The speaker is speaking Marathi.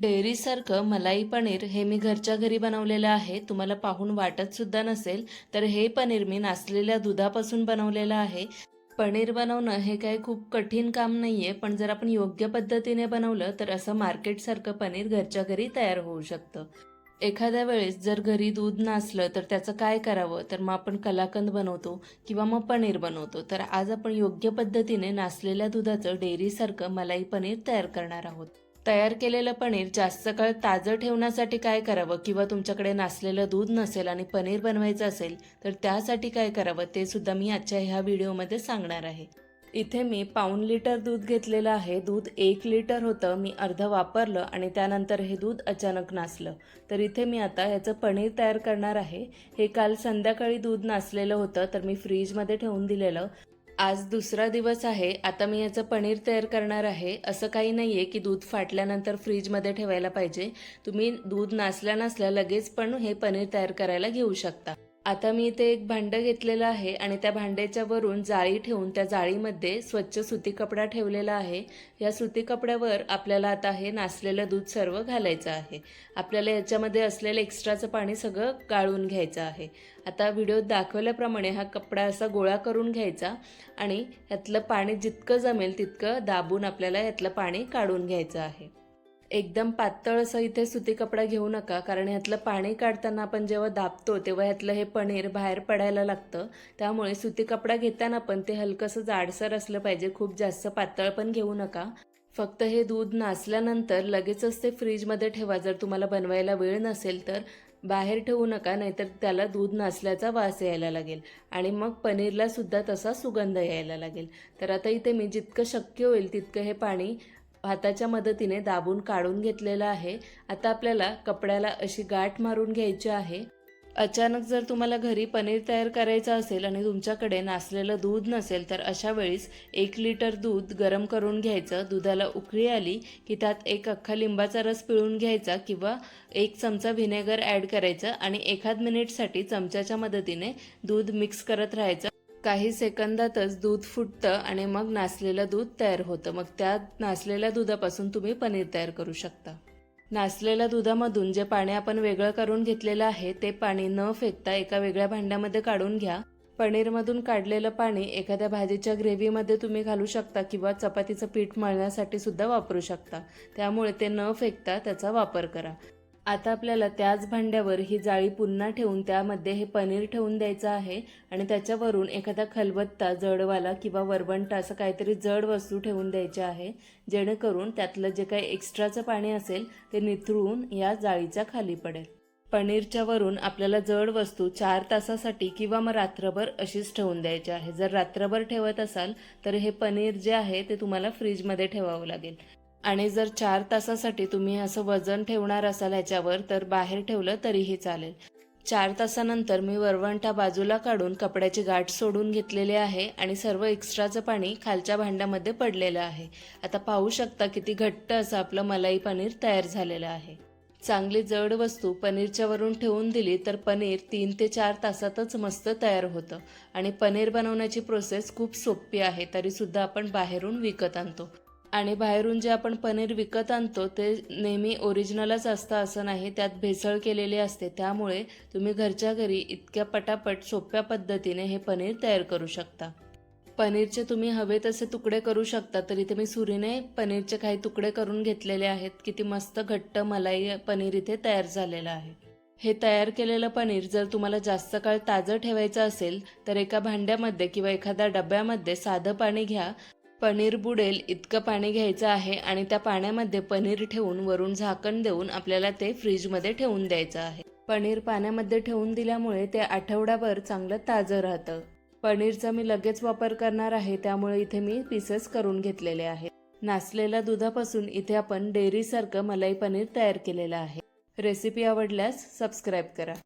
डेअरीसारखं मलाई पनीर हे मी घरच्या घरी बनवलेलं आहे. तुम्हाला पाहून वाटत सुद्धा नसेल तर हे पनीर मी नाचलेल्या दुधापासून बनवलेलं आहे. पनीर बनवणं हे काही खूप कठीण काम नाही आहे पण जर आपण योग्य पद्धतीने बनवलं तर असं मार्केटसारखं पनीर घरच्या घरी तयार होऊ शकतं. एखाद्या वेळेस जर घरी दूध नसलं तर त्याचं काय करावं? तर मग आपण कलाकंद बनवतो किंवा मग पनीर बनवतो. तर आज आपण योग्य पद्धतीने नासलेल्या दुधाचं डेअरीसारखं मलाई पनीर तयार करणार आहोत. तयार केलेलं पनीर जास्त काळ ताजं ठेवण्यासाठी काय करावं? किंवा तुमच्याकडे नासलेलं दूध नसेल आणि पनीर बनवायचं असेल तर त्यासाठी काय करावं? ते सुद्धा मी आजच्या ह्या व्हिडिओमध्ये सांगणार आहे. इथे मी पाऊण लिटर दूध घेतलेलं आहे. दूध एक लिटर होतं. मी अर्धं वापरलं आणि त्यानंतर हे दूध अचानक नासलं. तर इथे मी आता ह्याचं पनीर तयार करणार आहे. हे काल संध्याकाळी दूध नासलेलं होतं तर मी फ्रीजमध्ये ठेवून दिलेलं. आज दुसरा दिवस आहे आता मी याचं पनीर तयार करणार आहे. असं काही नाही आहे की दूध फाटल्यानंतर फ्रीजमध्ये ठेवायला पाहिजे. तुम्ही दूध नासल्या नसल्या लगेच पण हे पनीर तयार करायला घेऊ शकता. आता मी इथे एक भांडं घेतलेलं आहे आणि त्या भांड्याच्या वरून जाळी ठेवून त्या जाळीमध्ये स्वच्छ सुती कपडा ठेवलेला आहे. या सुती कपड्यावर आपल्याला आता हे नासलेलं दूध सर्व घालायचं आहे. आपल्याला याच्यामध्ये असलेलं एक्स्ट्राचं पाणी सगळं गाळून घ्यायचं आहे. आता व्हिडिओत दाखवल्याप्रमाणे हा कपडा असा गोळा करून घ्यायचा आणि यातलं पाणी जितकं जमेल तितकं दाबून आपल्याला यातलं पाणी काढून घ्यायचं आहे. एकदम पातळ असं इथे सुती कपडा घेऊ नका कारण ह्यातलं पाणी काढताना आपण जेव्हा दाबतो तेव्हा ह्यातलं हे पनीर बाहेर पडायला लागतं. त्यामुळे सुती कपडा घेताना पण ते हलकंसं जाडसर असलं पाहिजे खूप जास्त पातळ पण घेऊ नका. फक्त हे दूध नासल्यानंतर लगेचच ते फ्रीजमध्ये ठेवा जर तुम्हाला बनवायला वेळ नसेल तर. बाहेर ठेवू नका नाहीतर त्याला दूध नाचल्याचा वास यायला लागेल. आणि मग पनीरला सुद्धा तसा सुगंध यायला लागेल. तर आता इथे मी जितकं शक्य होईल तितकं हे पाणी हाताच्या मदतीने दाबून काढून घेतलेलं आहे. आता आपल्याला कपड्याला अशी गाठ मारून घ्यायची आहे. अचानक जर तुम्हाला घरी पनीर तयार करायचं असेल आणि तुमच्याकडे नासलेलं दूध नसेल तर अशा वेळेस एक लिटर दूध गरम करून घ्यायचं. दुधाला उकळी आली की त्यात एक अख्खा लिंबाचा रस पिळून घ्यायचा किंवा एक चमचा व्हिनेगर ॲड करायचं आणि एखाद मिनिटसाठी चमच्याच्या मदतीने दूध मिक्स करत राहायचं. काही सेकंदातच दूध फुटतं आणि मग नासलेलं दूध तयार होतं. मग त्या नासलेल्या दुधापासून तुम्ही पनीर तयार करू शकता. नासलेल्या दुधामधून जे पाणी आपण वेगळं करून घेतलेलं आहे ते पाणी न फेकता एका वेगळ्या भांड्यामध्ये काढून घ्या. पनीरमधून काढलेलं पाणी एखाद्या भाजीच्या ग्रेव्हीमध्ये तुम्ही घालू शकता किंवा चपातीचं पीठ मळण्यासाठी सुद्धा वापरू शकता. त्यामुळे ते न फेकता त्याचा वापर करा. आता आपल्याला त्याच भांड्यावर ही जाळी पुन्हा ठेवून त्यामध्ये हे पनीर ठेवून द्यायचं आहे आणि त्याच्यावरून एखादा खलबत्ता जडवाला किंवा वरवंटा असं काहीतरी जड वस्तू ठेवून द्यायची आहे जेणेकरून त्यातलं जे काही एक्स्ट्राचं पाणी असेल ते निथळून या जाळीच्या खाली पडेल. पनीरच्या वरून आपल्याला जड वस्तू चार तासासाठी किंवा मग रात्रभर अशीच ठेवून द्यायची आहे. जर रात्रभर ठेवत असाल तर हे पनीर जे आहे ते तुम्हाला फ्रीजमध्ये ठेवावं लागेल. आणि जर चार तासासाठी तुम्ही असं वजन ठेवणार असाल ह्याच्यावर तर बाहेर ठेवलं तरीही चालेल. चार तासानंतर मी वरवंटा बाजूला काढून कपड्याची गाठ सोडून घेतलेले आहे आणि सर्व एक्स्ट्राचं पाणी खालच्या भांड्यामध्ये पडलेलं आहे. आता पाहू शकता किती घट्ट असं आपलं मलाई पनीर तयार झालेलं आहे. चांगली जड वस्तू पनीरच्या वरून ठेवून दिली तर पनीर तीन ते चार तासातच मस्त तयार होतं. आणि पनीर बनवण्याची प्रोसेस खूप सोपी आहे तरीसुद्धा आपण बाहेरून विकत आणतो. आणि बाहेरून जे आपण पनीर विकत आणतो ते नेहमी ओरिजिनलच असतं असं नाही. त्यात भेसळ केलेली असते. त्यामुळे तुम्ही घरच्या घरी इतक्या पटापट सोप्या पद्धतीने हे पनीर तयार करू शकता. पनीरचे तुम्ही हवे तसे तुकडे करू शकता. तर इथे मी सुरीने पनीरचे काही तुकडे करून घेतलेले आहेत. किती मस्त घट्ट मलाई पनीर इथे तयार झालेलं आहे. हे तयार केलेलं पनीर जर तुम्हाला जास्त काळ ताजं ठेवायचं असेल तर एका भांड्यामध्ये किंवा एखाद्या डब्यामध्ये साधं पाणी घ्या. पनीर बुडेल इतकं पाणी घ्यायचं आहे आणि त्या पाण्यामध्ये पनीर ठेवून वरून झाकण देऊन आपल्याला ते फ्रीजमध्ये ठेवून द्यायचं आहे. पनीर पाण्यामध्ये ठेवून दिल्यामुळे ते आठवड्याभर चांगलं ताजं राहतं. पनीरचा मी लगेच वापर करणार आहे त्यामुळे इथे मी पीसेस करून घेतलेले आहेत. नासलेल्या दुधापासून इथे आपण डेअरीसारखं मलाई पनीर तयार केलेलं आहे. रेसिपी आवडल्यास सबस्क्राईब करा.